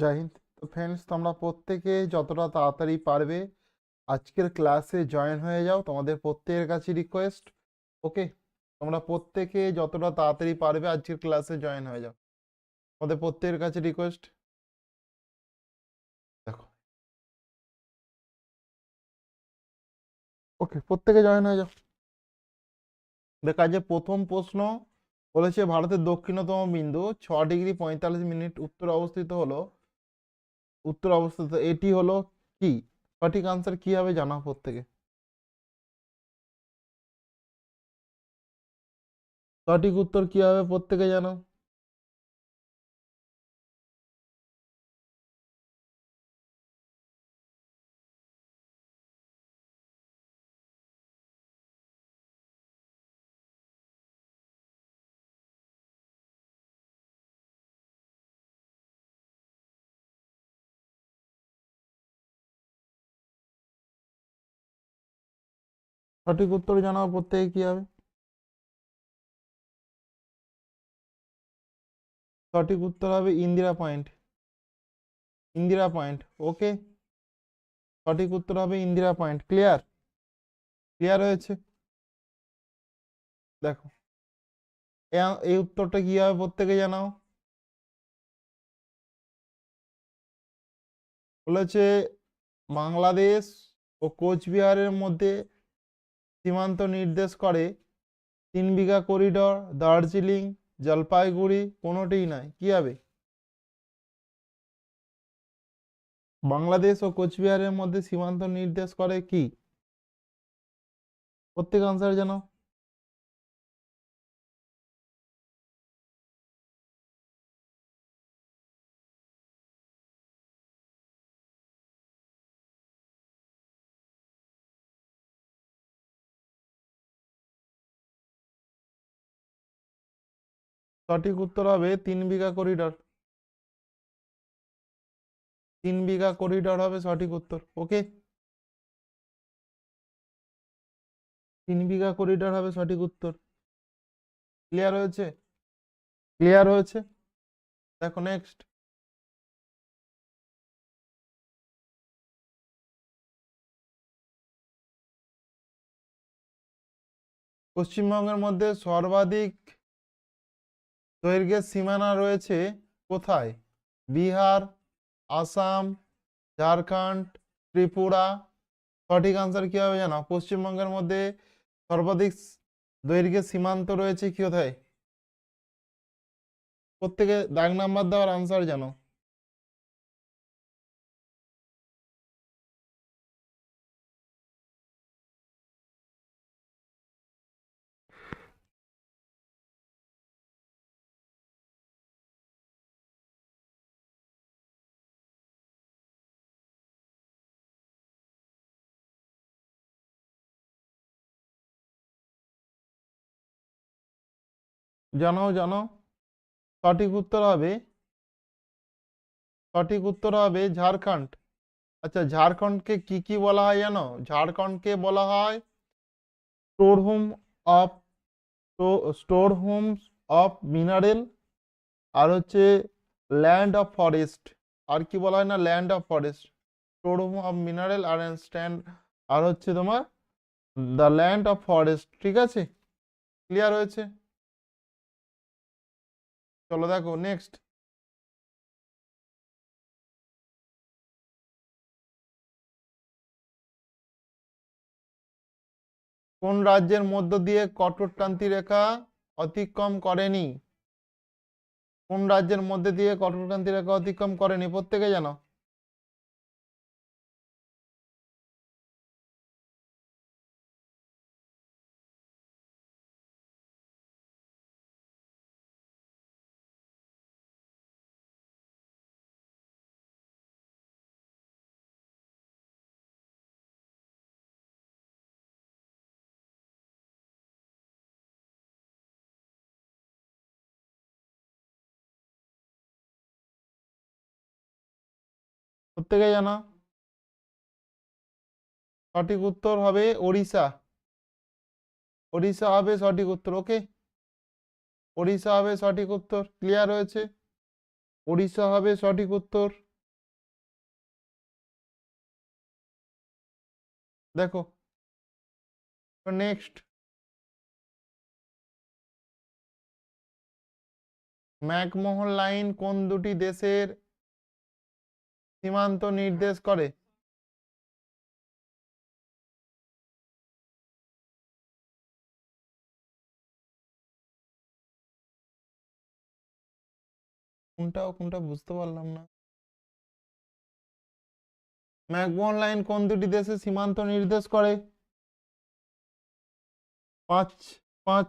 জয় হিন্দ। তো ফ্রেন্ডস তোমরা প্রত্যেকে যতটা তাড়াতাড়ি পারবে, আজকের ক্লাসে জয়েন হয়ে যাও। তোমাদের প্রত্যেকের কাছে রিকোয়েস্ট ওকে তোমরা প্রত্যেকে যতটা তাড়াতাড়ি পারবে, আজকের ক্লাসে জয়েন হয়ে যাও। তোমাদের প্রত্যেকের কাছে রিকোয়েস্ট দেখো। ওকে প্রত্যেকে জয়েন হয়ে যাও। দেখা যে প্রথম প্রশ্ন বলেছে, ভারতের দক্ষিণতম বিন্দু, ছ ডিগ্রি পঁয়তাল্লিশ মিনিট উত্তর অবস্থিত হলো। উত্তর অবস্থিত। এটি হলো কি? সঠিক আনসার কি হবে জানা প্রত্যেকে? সঠিক উত্তর কি হবে প্রত্যেকে জানো? সঠিক উত্তর জানাও প্রত্যেকে কি হবে? সঠিক উত্তর হবে Indira point. Indira point, okay. সঠিক উত্তর হবে ইন্দিরা পয়েন্ট, ক্লিয়ার? ক্লিয়ার হয়েছে? দেখো এই উত্তরটা কি হবে প্রত্যেকে জানাও। বলেছে বাংলাদেশ ও কোচবিহারের মধ্যে সীমান্ত নির্দেশ করে। তিন বিঘা করিডর, দার্জিলিং, জলপাইগুড়ি কোনোটিই নয় কি হবে? বাংলাদেশ ও কোচবিহারের মধ্যে সীমান্ত নির্দেশ করে কি? প্রত্যেক আনসার জানো সঠিক উত্তর হবে তিন বিঘা করিডর তিন বিঘা করিডর হবে সঠিক উত্তর ওকে তিন বিঘা করিডর হবে সঠিক উত্তর। ক্লিয়ার হয়েছে? ক্লিয়ার হয়েছে? দেখো নেক্সট পশ্চিমবঙ্গের মধ্যে সর্বাধিক দৈর্ঘ্যের সীমানা রয়েছে কোথায়? বিহার, আসাম, ঝাড়খণ্ড, ত্রিপুরা। সঠিক আনসার কী হবে জানো? পশ্চিমবঙ্গের মধ্যে সর্বাধিক দৈর্ঘ্যের সীমান্ত রয়েছে কোথায়? প্রত্যেকে দাগ নাম্বার দেওয়ার আনসার জানো। জানাও জানাও। সঠিক উত্তর হবে, সঠিক উত্তর হবে ঝাড়খণ্ড। আচ্ছা ঝাড়খণ্ডকে কি কি বলা হয় জানো? ঝাড়খণ্ডকে বলা হয় store home of store homes of mineral আর হচ্ছে ল্যান্ড অফ ফরেস্ট। আর কি বলা হয় না? Land of forest. Store home of mineral R stand, আর হচ্ছে তোমার দ্য ল্যান্ড অফ ফরেস্ট। ঠিক আছে? ক্লিয়ার হয়েছে? চলো দেখো নেক্সট কোন রাজ্যের মধ্য দিয়ে কঠোরক্রান্তি রেখা অতিক্রম করেনি? কোন রাজ্যের মধ্যে দিয়ে কঠোরক্রান্তি রেখা অতিক্রম করেনি? প্রত্যেকে জানো। প্রত্যেকে জানো সঠিক উত্তর হবে ওড়িশা। ওড়িশা হবে সঠিক উত্তর ওকে ওড়িশা হবে সঠিক উত্তর ক্লিয়ার হয়েছে? ওড়িশা হবে সঠিক উত্তর। দেখো। নেক্সট ম্যাকমোহন লাইন কোন দুটি দেশের সীমান্ত নির্দেশ করে। কোনটা কোনটা বুঝতে পারলাম না। ম্যাকমোহন লাইন কোন দুটি দেশে সীমান্ত নির্দেশ করে? পাঁচ পাঁচ।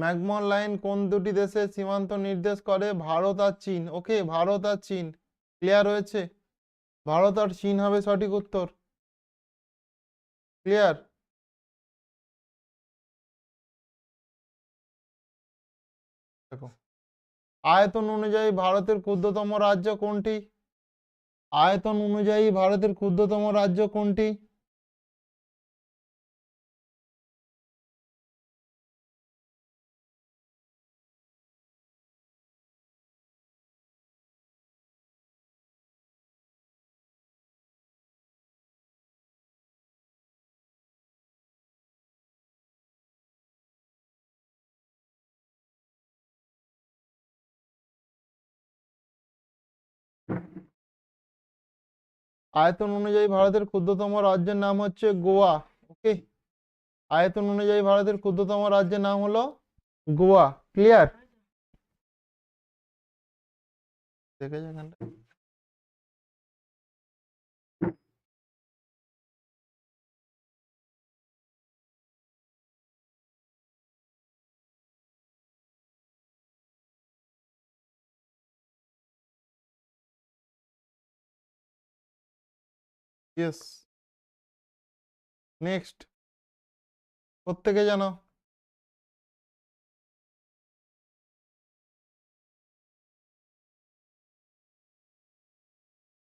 ম্যাকমোহন লাইন কোন দুটি দেশের সীমান্ত নির্দেশ করে? ভারত আর চীন। ওকে, ভারত আর চীন। ক্লিয়ার হয়েছে? ভারত আর চীন হবে সঠিক উত্তর। ক্লিয়ার? দেখো। আয়তন অনুযায়ী ভারতের ক্ষুদ্রতম রাজ্য কোনটি? আয়তন অনুযায়ী ভারতের ক্ষুদ্রতম রাজ্য কোনটি? আয়তন অনুযায়ী ভারতের ক্ষুদ্রতম রাজ্যের নাম হচ্ছে গোয়া ওকে আয়তন অনুযায়ী ভারতের ক্ষুদ্রতম রাজ্যের নাম হলো গোয়া ক্লিয়ার দেখে যা ইয়েস। নেক্সট। প্রত্যেকে জানো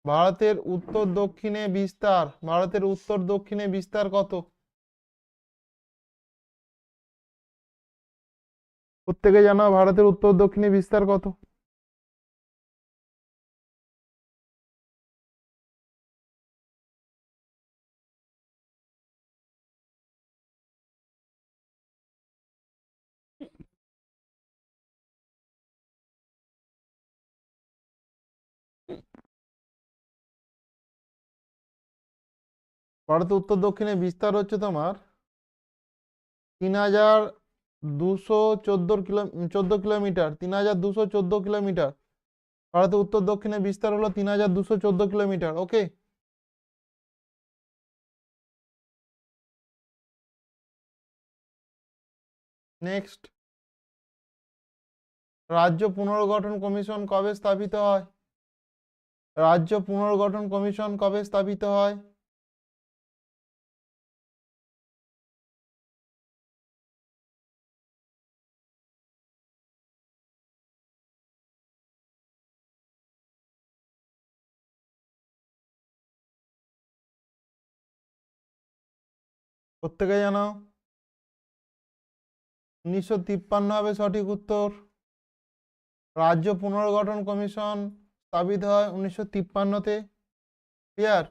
ভারতের উত্তর দক্ষিণে বিস্তার। ভারতের উত্তর দক্ষিণে বিস্তার কত? প্রত্যেকে জানো ভারতের উত্তর দক্ষিণে বিস্তার কত? ভারতের উত্তর দক্ষিণে বিস্তার হচ্ছে তোমার তিন হাজার দুশো চোদ্দ কিলো চোদ্দ কিলোমিটার, তিন হাজার দুশো চোদ্দ কিলোমিটার। ভারতের উত্তর দক্ষিণে বিস্তার হলো তিন হাজার দুশো চোদ্দ কিলোমিটার, ওকে? নেক্সট। রাজ্য পুনর্গঠন কমিশন কবে স্থাপিত হয়? রাজ্য পুনর্গঠন কমিশন কবে স্থাপিত হয়? প্রত্যেকে জানো? উনিশশো তিপ্পান্ন হবে সঠিক উত্তর। রাজ্য পুনর্গঠন কমিশন স্থাপিত হয় উনিশশো তিপ্পান্নতে। ক্লিয়ার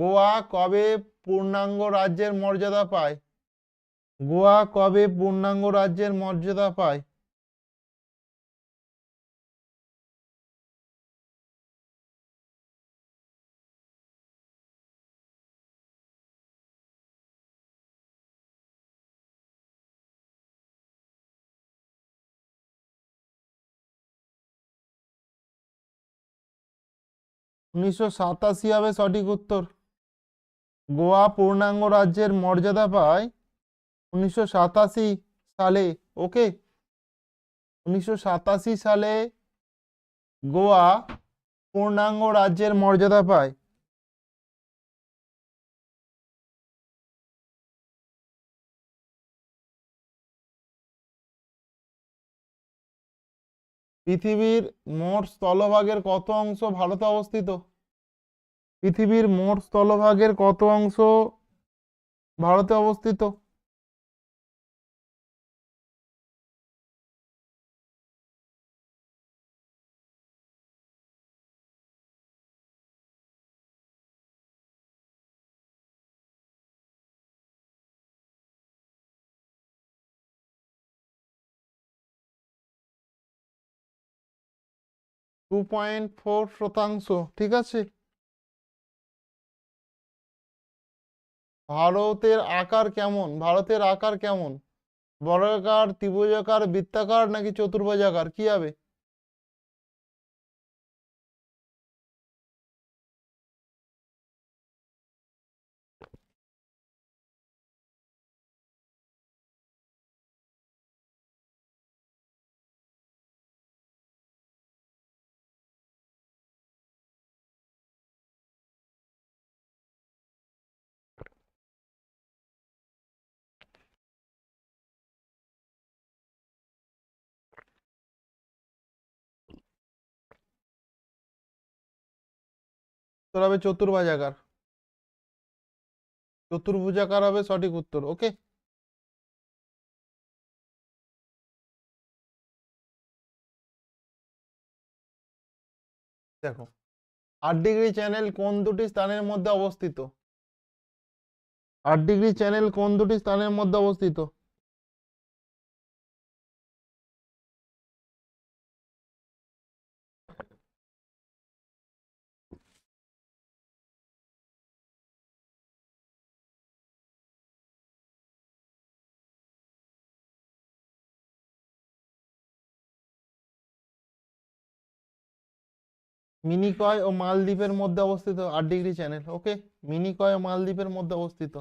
গোয়া কবে পূর্ণাঙ্গ রাজ্যের মর্যাদা পায়? গোয়া কবে পূর্ণাঙ্গ রাজ্যের মর্যাদা পায়? উনিশশো সাতাশি হবে সঠিক উত্তর। গোয়া পূর্ণাঙ্গ রাজ্যের মর্যাদা পায় উনিশশো সাতাশি সালে, ওকে? উনিশশো সাতাশি সালে গোয়া পূর্ণাঙ্গ রাজ্যের মর্যাদা পায়। পৃথিবীর মোট স্থলভাগের কত অংশ ভারতে অবস্থিত? পৃথিবীর মোট স্থলভাগের কত অংশ ভারতে অবস্থিত? টু পয়েন্ট ফোর শতাংশ, ঠিক আছে? ভারতের আকার কেমন? ভারতের আকার কেমন? বর্গাকার, ত্রিভুজাকার, বৃত্তাকার নাকি চতুর্ভুজাকার? কি হবে? উত্তর হবে চতুর্ভুজাকার। চতুর্ভুজাকার হবে সঠিক উত্তর, ওকে? দেখো, আট ডিগ্রি চ্যানেল কোন দুটি স্থানের মধ্যে অবস্থিত? আট ডিগ্রি চ্যানেল কোন দুটি স্থানের মধ্যে অবস্থিত? মিনিকয় ও মালদ্বীপের মধ্যে অবস্থিত। আট ডিগ্রি চ্যানেল, ওকে? মিনিকয় ও মালদ্বীপের মধ্যে অবস্থিত।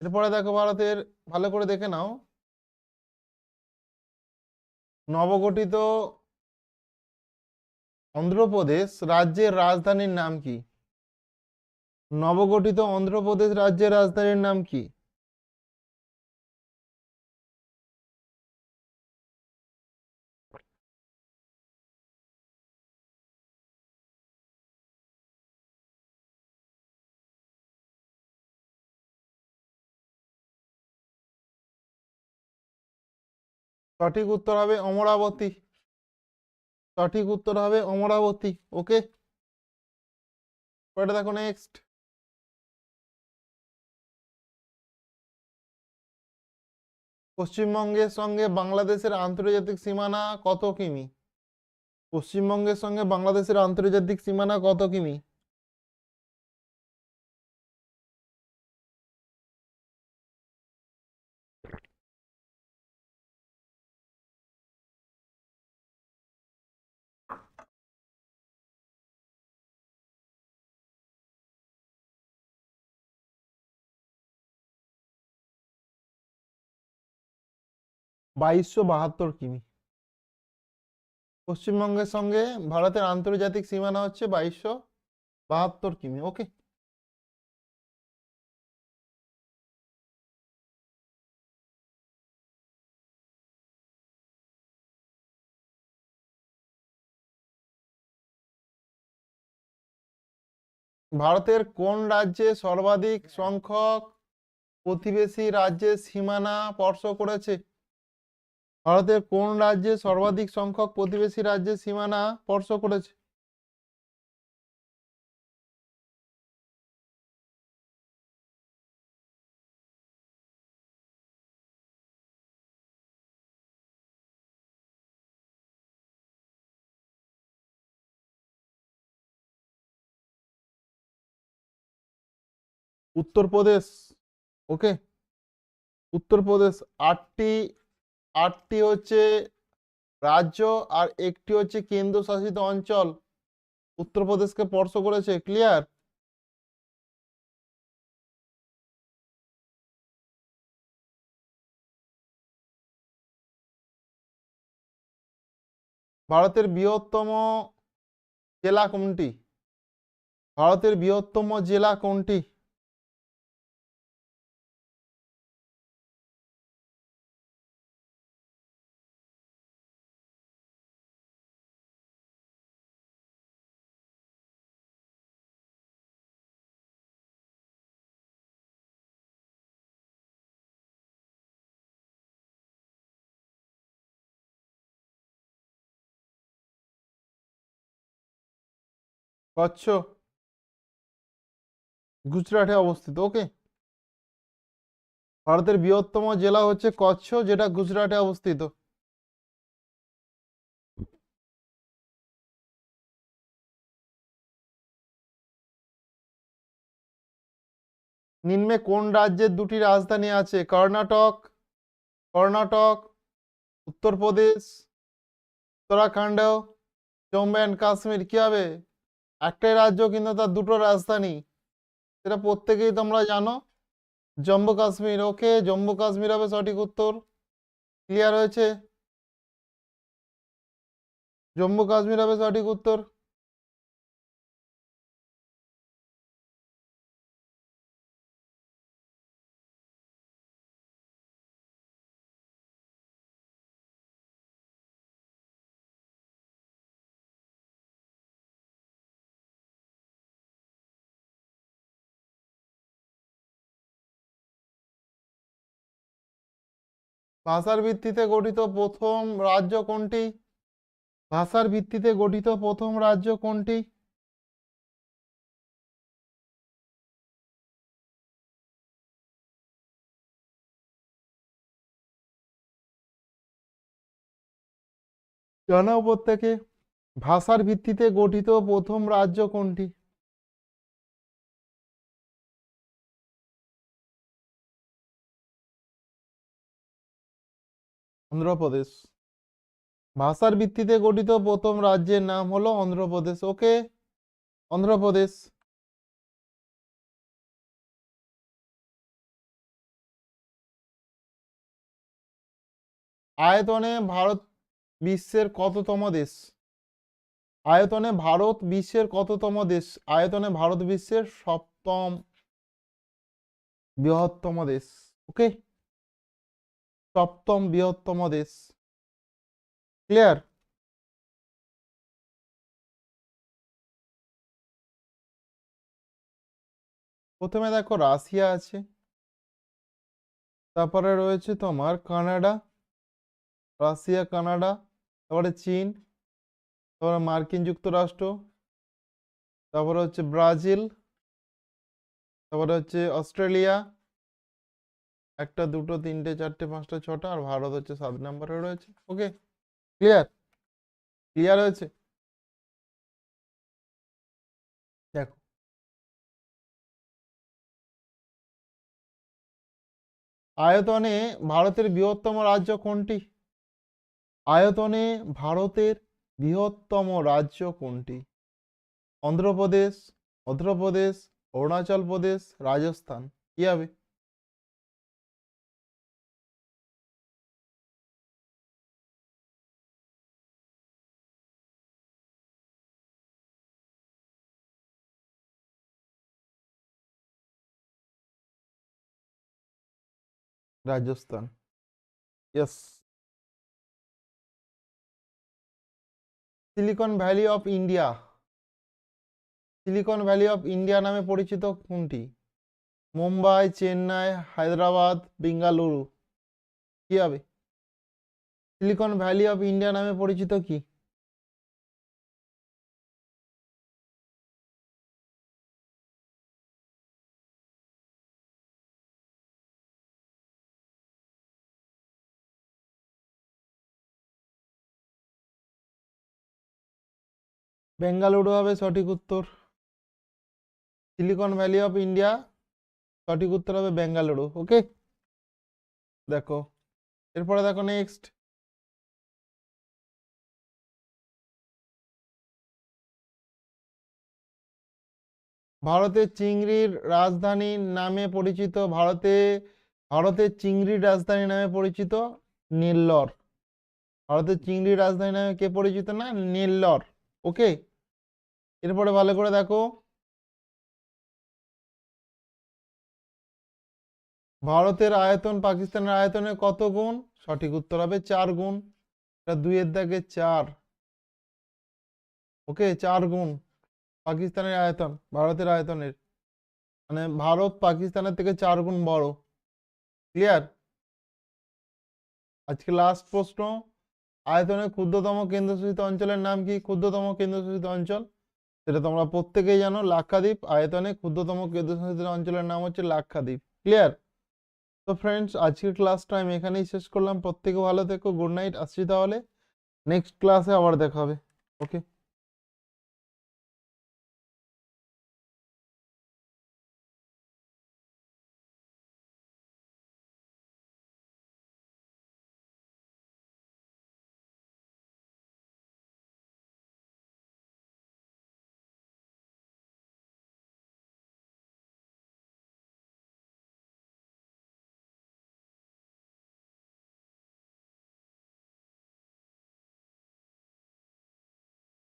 এরপরে দেখো ভারতের, ভালো করে দেখে নাও। নবগঠিত অন্ধ্রপ্রদেশ রাজ্যের রাজধানীর নাম কি? নবগঠিত অন্ধ্রপ্রদেশ রাজ্যের রাজধানীর নাম কি? সঠিক উত্তর হবে অমরাবতী। সঠিক উত্তর হবে অমরাবতী ওকে পরে দেখো নেক্সট পশ্চিমবঙ্গের সঙ্গে বাংলাদেশের আন্তর্জাতিক সীমানা কত কিমি? পশ্চিমবঙ্গের সঙ্গে বাংলাদেশের আন্তর্জাতিক সীমানা কত কিমি? বাইশশো বাহাত্তর কিমি। পশ্চিমবঙ্গের সঙ্গে ভারতের আন্তর্জাতিক সীমানা হচ্ছে বাইশশো বাহাত্তর কিমি, ওকে? ভারতের কোন রাজ্যে সর্বাধিক সংখ্যক প্রতিবেশী রাজ্যের সীমানা স্পর্শ করেছে? ভারতের কোন রাজ্যে সর্বাধিক সংখ্যক প্রতিবেশী রাজ্যের সীমানা স্পর্শ করেছে? উত্তরপ্রদেশ ওকে উত্তরপ্রদেশ আটটি আটটি হচ্ছে রাজ্য আর একটি হচ্ছে কেন্দ্রশাসিত অঞ্চল। উত্তরপ্রদেশকে স্পর্শ করেছে ক্লিয়ার ভারতের বৃহত্তম জেলা কোনটি? ভারতের বৃহত্তম জেলা কোনটি? কচ্ছ গুজরাটে অবস্থিত, ওকে? ভারতের বৃহত্তম জেলা হচ্ছে কচ্ছ, যেটা গুজরাটে অবস্থিত। নিম্নে কোন রাজ্যের দুটি রাজধানী আছে? কর্ণাটক কর্ণাটক, উত্তরপ্রদেশ উত্তরাখণ্ড জম্মু অ্যান্ড কাশ্মীর। কি হবে? একটাই রাজ্য কিন্তু তার দুটো রাজধানী। সেটা প্রত্যেকেই তোমরা জানো। জম্মু কাশ্মীর, ওকে? জম্মু কাশ্মীর হবে সঠিক উত্তর। ক্লিয়ার হয়েছে? জম্মু কাশ্মীর হবে সঠিক উত্তর। ভাষার ভিত্তিতে গঠিত প্রথম রাজ্য কোনটি? ভাষার ভিত্তিতে গঠিত প্রথম রাজ্য কোনটি? জানাও প্রত্যেকে ভাষার ভিত্তিতে গঠিত প্রথম রাজ্য কোনটি? অন্ধ্রপ্রদেশ। ভাষার ভিত্তিতে গঠিত প্রথম রাজ্যের নাম হলো অন্ধ্রপ্রদেশ। ওকে? অন্ধ্রপ্রদেশ। আয়তনে ভারত বিশ্বের কততম দেশ? আয়তনে ভারত বিশ্বের কততম দেশ? আয়তনে ভারত বিশ্বের সপ্তম বৃহত্তম দেশ। ওকে? সপ্তম বৃহত্তম দেশ। ক্লিয়ার প্রথমে দেখো রাশিয়া আছে। তারপরে রয়েছে তোমার কানাডা, রাশিয়া, কানাডা, তারপরে চীন, তারপরে মার্কিন যুক্তরাষ্ট্র, তারপরে হচ্ছে ব্রাজিল, তারপরে হচ্ছে অস্ট্রেলিয়া একটা দুটো, তিনটে, চারটে, পাঁচটা, ছটা আর ভারত হচ্ছে সাত নম্বরে রয়েছে। ওকে ক্লিয়ার ক্লিয়ার হয়েছে? দেখো। আয়তনে ভারতের বৃহত্তম রাজ্য কোনটি? আয়তনে ভারতের বৃহত্তম রাজ্য কোনটি? অন্ধ্রপ্রদেশ মধ্যপ্রদেশ অরুণাচল প্রদেশ, রাজস্থান। কি হবে? Rajasthan yes silicon valley of India silicon valley of India নামে পরিচিত কোনটি? মুম্বাই, চেন্নাই, হায়দ্রাবাদ, বেঙ্গালুরু। কি হবে? সিলিকন ভ্যালি অফ ইন্ডিয়া নামে পরিচিত কি? বেঙ্গালুরু হবে সঠিক উত্তর। সিলিকন ভ্যালি অফ ইন্ডিয়া সঠিক উত্তর হবে বেঙ্গালুরু ওকে দেখো, এরপরে দেখো নেক্সট ভারতের চিংড়ির রাজধানী নামে পরিচিত, ভারতে, ভারতের চিংড়ির রাজধানী নামে পরিচিত নেল্লর। ভারতের চিংড়ির রাজধানী নামে কে পরিচিত না? নেল্লর ওকে এরপরে ভালো করে দেখো। ভারতের আয়তন পাকিস্তানের আয়তনে কত গুণ? সঠিক উত্তর হবে চার গুণ। এটা দুইয়ের দাগে চার। ওকে, চার গুণ। পাকিস্তানের আয়তন, ভারতের আয়তনের। মানে ভারত পাকিস্তানের থেকে চার গুণ বড়। ক্লিয়ার আজকে লাস্ট প্রশ্ন। আয়তনের ক্ষুদ্রতম কেন্দ্রশাসিত অঞ্চলের নাম কি? ক্ষুদ্রতম কেন্দ্রশাসিত অঞ্চল? সেটা তোমরা প্রত্যেকেই জানো, লাক্ষাদ্বীপ, আয়তনে ক্ষুদ্রতম কেন্দ্রশাসিত অঞ্চলের নাম হচ্ছে লাক্ষাদ্বীপ। ক্লিয়ার তো ফ্রেন্ডস আজকের ক্লাস টাইম এখানেই শেষ করলাম। প্রত্যেকে ভালো থেকো গুড নাইট আসছি তাহলে। নেক্সট ক্লাসে আবার দেখা হবে। ওকে